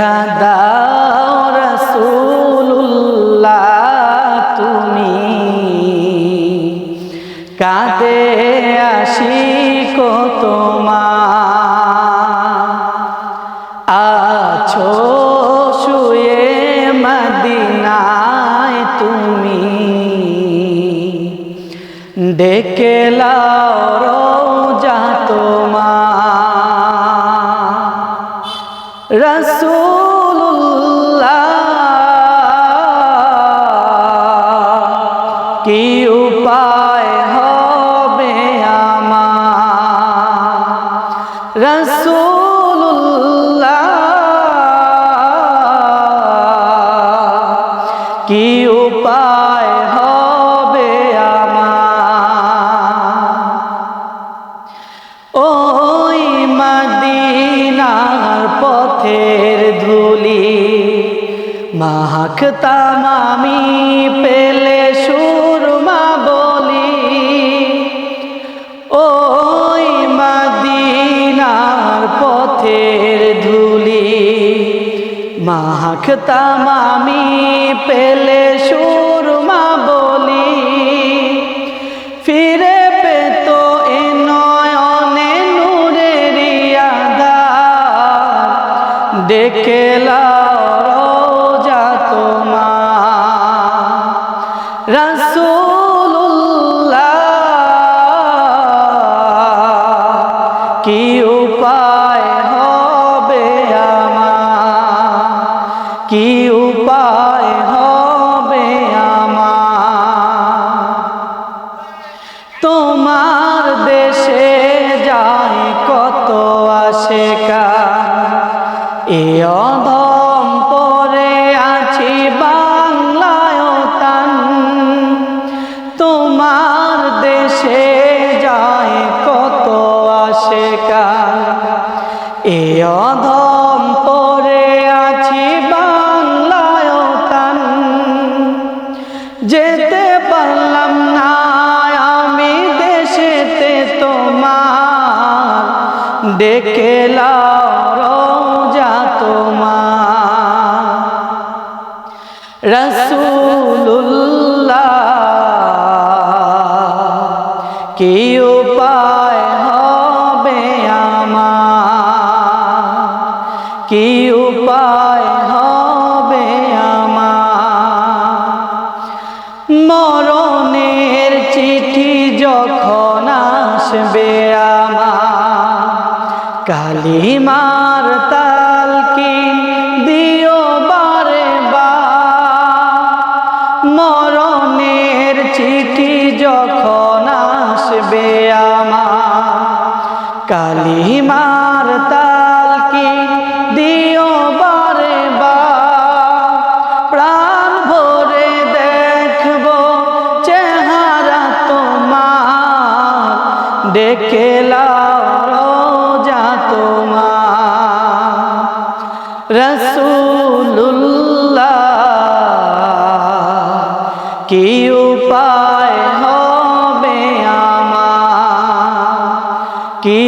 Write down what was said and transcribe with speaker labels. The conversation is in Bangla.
Speaker 1: দেখা দাও রসুল্লাহ তুমি। কাঁদে আসি কো তোমার। আছো শুয়ে মদিনায় তুমি। ডেকে লাও রসুল্লাহ কি উপায় হবে আমার? রসুল্লাহ কি উপায় হবে আমার? ওই মদিনার মাখতাম আমি পেলে সুরমা বলি, ওই মদিনার পথের ধুলি মাখতাম আমি পেলে সুরমা বলি, ফিরে পেত এ নয়নে নূরের আধার ডেকে কি উপায় হবে আমার? তোমার দেশে যায় কত আশেকা? এ অধম পরে আছি বাংলায় তান তোমার দেশে ডেকে লাও রোজা তোমার। রসুল্লাহ কি উপায় হবে আমার। কি উপায় হবে আমার। মরণের চিঠি যখন আসবে কালিমার তাল কি দিও বারে বা। মরণের চিঠি যখন আসবে আমার, কালিমার তাল কি দিও বারে বা। প্রাণ ভরে দেখব চেহারা তোমার, ডেকে কি উপায় হবে আমার? কি